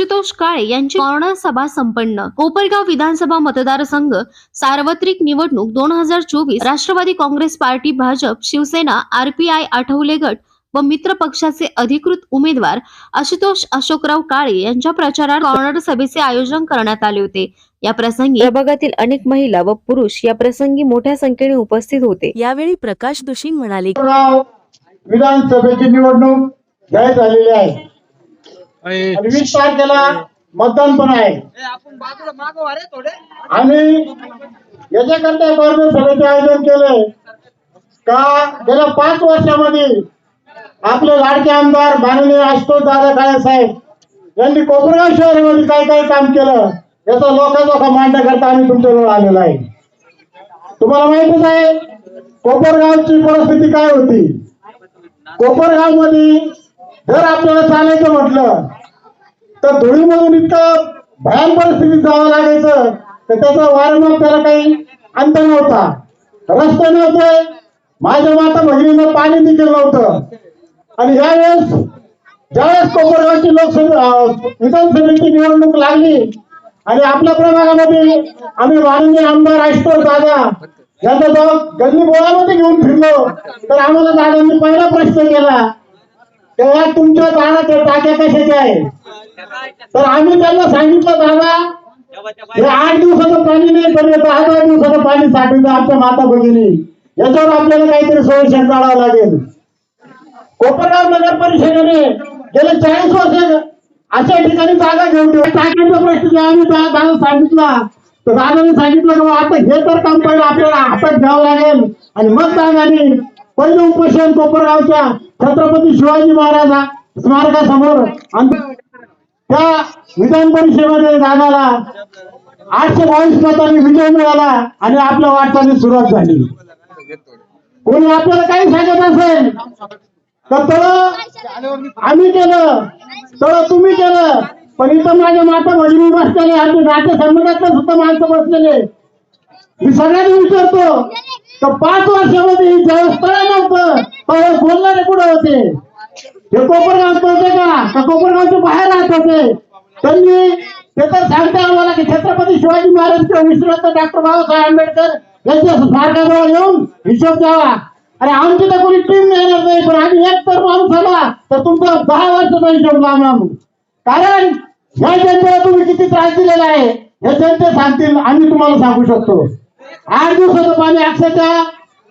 आशुतोष काळे यांची कॉर्नर सभा संपन्न. कोपरगाव विधानसभा मतदारसंघ सार्वत्रिक निवडणूक दोन हजार चोवीस. राष्ट्रवादी काँग्रेस पार्टी भाजप शिवसेना आरपीआय आठवले गट व मित्र पक्षाचे अधिकृत उमेदवार आशुतोष अशोकराव काळे यांच्या प्रचारात कॉर्नर सभेचे आयोजन करण्यात आले होते. या प्रसंगी प्रभागातील अनेक महिला व पुरुष या प्रसंगी मोठ्या संख्येने उपस्थित होते. यावेळी प्रकाश दोशी म्हणाले विधानसभेची निवडणूक जाहीर झालेली आहे. आणि वीस तारखेला मतदान पण आहे. आणि याच्याकरता कॉर्नर सभेचे आयोजन केले का? गेल्या पाच वर्षामध्ये आपले लाडके आमदार माननीय आशुतोष दादा काळे साहेब यांनी कोपरगाव शहरामध्ये काय काय काम केलं याचा लोकांचा मांडण्या करता आम्ही तुमच्याजवळ आलेला आहे. तुम्हाला माहितीच आहे कोपरगावची परिस्थिती काय होती? कोपरगावमध्ये जर आपल्याला चालायचं म्हटलं तर धुळीमधून इतकं भयान परिस्थितीत जावं लागायचं तर त्याचा वारंवार त्याला काही अंत नव्हता. रस्ते नव्हते. माझ्या माता भगिनीनं पाणी देखील नव्हतं. आणि यावेळेस ज्यावेळेस कोपरगावची लोकसभा विधानसभेची निवडणूक लागली आणि आपल्या प्रभागामध्ये आम्ही माननीय आमदार आशुतोष दादा यांचा जेव्हा गल्ली बोळामध्ये घेऊन फिरलो तर आम्हाला दादांनी पहिला प्रश्न केला तेव्हा तुमच्या दादाच्या टाक्या कशाच्या आहे? तर आम्ही त्यांना सांगितलं दादा हे आठ दिवसाचं पाणी नाही पण दहा दहा दिवसाचं पाणी साठवलं आमच्या माता भगिनी. याच्यावर आपल्याला काहीतरी सोल्युशन काढावं लागेल. कोपरगाव नगर परिषदेने गेले चाळीस वर्ष अशा ठिकाणी जागा घेऊन टाक्यांचा प्रश्न जेव्हा आम्ही दादा सांगितला. तर दादाने सांगितलं की आता हे तर काम पडलं आपल्याला हातात घ्यावं लागेल. आणि मग दादाने पहिलं उपोषण कोपरगावच्या. छत्रपती शिवाजी महाराजा स्मारकासमोर त्या विधान परिषदेमध्ये जागाला आठशे बावीस मतांनी विजय मिळाला आणि आपल्या वाटचाली सुरुवात झाली. कोणी आपल्याला काही सांगत असेल तर तळ आम्ही केलं तळ तुम्ही केलं. पण इथं माझ्या माता भगिनी बसलेले आमच्या नाट्य संघटनातले सुद्धा माणसं बसलेले मी सगळ्यांनी विचारतो तर पाच वर्षामध्ये ज्यावेळेस तळ नव्हतं त्यावेळेस बोलणारे कुठं होते. हे कोपरगावचे होते का? का कोपरगावचे बाहेर राहत होते? त्यांनी ते तर सांगते आम्हाला की छत्रपती शिवाजी महाराज किंवा डॉक्टर बाबासाहेब आंबेडकर यांच्या स्मारकाजवळ येऊन हिशोब द्यावा. अरे आमची तर कोणी टीम येणार नाही पण आम्ही एक तर माणूस आला तर तुमचा दहा वर्षाचा हिशोब लावणार कारण या जनतेला तुम्ही किती त्रास दिलेला आहे हे जनते सांगतील आम्ही तुम्हाला सांगू शकतो. आठ दिवसाचं पाणी अक्षरशः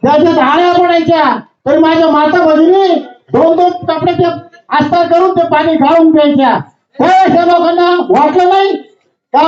त्याच्यात आळ्या पडायच्या. तरी माझ्या माता भगिनी दोन दोन कपड्याचे आस्था करून ते पाणी गाळून प्यायच्या. थोड्याशा लोकांना वाटलं नाही का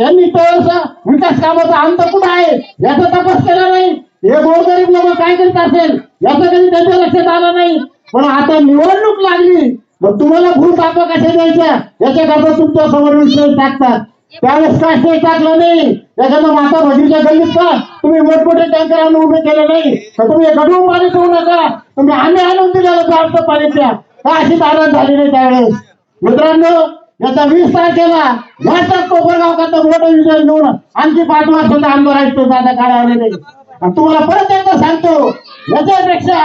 यांनी त्यावेळेस विकास कामाचा अंत कुठं आहे? याचा तपास केला नाही. हे गोरगरीब लोक काय करीत असेल? याचं कधी त्यांच्या लक्षात आलं नाही. पण आता निवडणूक लागली. मग तुम्हाला भूत आपा कशा द्यायच्या? याच्याकरता तुमच्यासमोर विषय टाकतात. त्यावेळेस काय टाकलं नाही. एखादा माता भगिनीच्या गल्लीत का तुम्ही मोठमोठे टँकर आणून उभे केले नाही. तर तुम्ही गडू पाणी ठेवू नका. तुम्ही आम्ही आणून दिलेलं जास्त पाणी द्या का अशी तारण झाली नाही त्यावेळेस? मित्रांनो याचा वीस तारखेला याचाच कोपरगाव करता मोठं विजय घेऊन आणखी पाच वर्षाचा आमदार आहे दादा दादा काढावले नाही. तुम्हाला परत एकदा सांगतो याच्यापेक्षा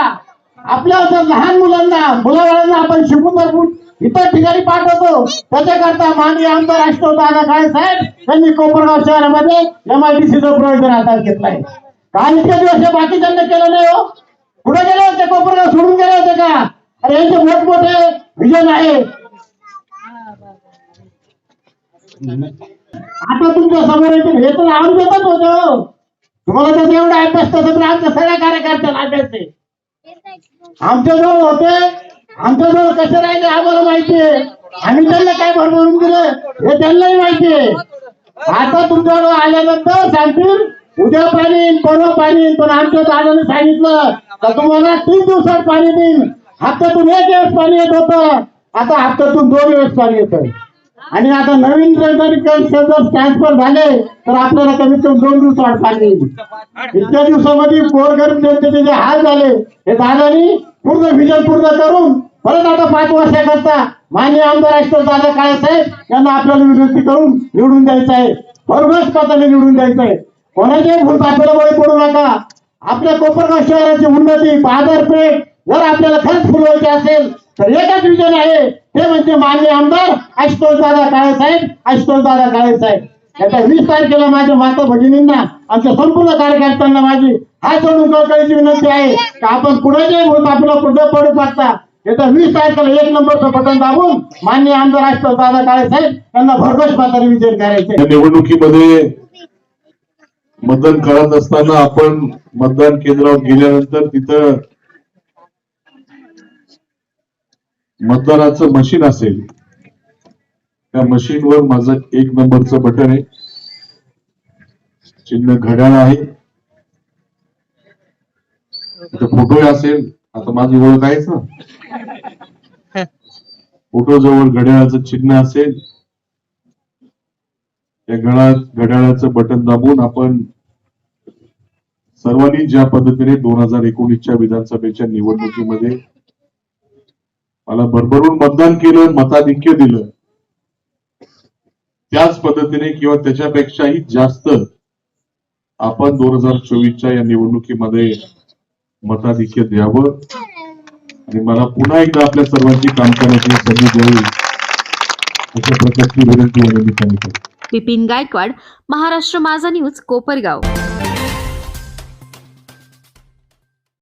आपल्या लहान मुलांना मुलाबाळांना आपण शिकून दरपून इतर ठिकाणी पाठवतो. त्याच्याकरता माननीय आमदार राष्ट्रवाद दादा काळे साहेब यांनी कोपरगाव शहरामध्ये एम आय डी एमआयडीसीचं प्रयोजन हातात घेतलाय काल इतके दिवस हे बाकीच्यांना केलं नाही हो. कुठे गेले होते? कोपरगाव सोडून गेले होते का? अरे यांचे मोठमोठे विजन आहे. आता तुमच्यासमोर येते हे तर आम देतच होतं हो. तुम्हाला त्याचा एवढा अभ्यास तसं तर आमच्या सगळ्या कार्यकर्त्याला अभ्यास आहे. आमच्या जवळ होते आमच्याजवळ कसं राहिले आम्हाला माहितीये आम्ही त्यांना काय भरभरून दिलं हे त्यांनाही माहितीये आता तुमच्याजवळ आल्यानंतर सांगतील उद्या पाणी येईल, परवा पाणी येईल. पण आमच्या दादाने सांगितलं तर तुम्हाला तीन दिवसात पाणी देईल हप्त्यातून एक दिवस पाणी येत होतं. आता हप्त्यातून दोन वेळेस पाणी येत आणि आता नवीन जर ट्रान्सफर झाले तर आपल्याला कमीत कमी दोन दिवसात पाणी येईल. इतक्या दिवसामध्ये गोरगरीब जनतेचे जे हाल झाले हे दादानी पूर्ण विजन पूर्ण करून परत आता पाच वर्षाकरता मान्य आमदार राष्ट्र दादा काळे साहेब यांना आपल्याला विनंती करून निवडून द्यायचं आहे. भरघोस पदाने निवडून द्यायचं आहे? कोणाच्याही भूत आपल्याला बळी पडू नका. आपल्या कोपरगाव शहराची उन्नती बाजारपेठ जर आपल्याला खरंच फुलवायचे असेल तर एकच विजन आहे. ते म्हणजे मान्य आमदार आशुतोष दादा काळे साहेब आशुतोष दादा काळे साहेब. याचा वीस तारखेला माझ्या माता भगिनींना आमच्या संपूर्ण कार्यकर्त्यांना माझी हा सोडून कळकळीची विनंती आहे की आपण कुणाच्याही होत आपल्याला पुढे पडू शकता? येत्या वीस तारखेला एक नंबरचं बटन दाबून मान्य आमदार असतात दादा काळे साहेब यांना भरघोस माताने विजय करायचे. निवडणुकीमध्ये मतदान करत असताना आपण मतदान केंद्रावर गेल्यानंतर तिथं मतदानाचं मशीन असेल. त्या मशीनवर माझं एक नंबरचं बटन आहे. चिन्ह घड्याळ आहे. तिथं फोटो असेल. आता माझी ओळख आहेच ना. फोटो जवळ घड्याळाचं चिन्ह असेल त्या घड्याळ घड्याळाचं बटन दाबून आपण सर्वांनी ज्या पद्धतीने दोन हजार एकोणीसच्या विधानसभेच्या निवडणुकीमध्ये मला भरभरून मतदान केलं मताधिक्य दिलं त्याच पद्धतीने किंवा त्याच्यापेक्षाही जास्त आपण दोन हजार चोवीसच्या या निवडणुकीमध्ये मताधिक्य द्यावं. आणि मला पुन्हा एकदा आपल्या सर्वांची काम करण्याची संधी द्यावी अशा प्रकारची विनंती या निमित्ताने करतो. विपिन गायकवाड महाराष्ट्र माझा न्यूज कोपरगाव.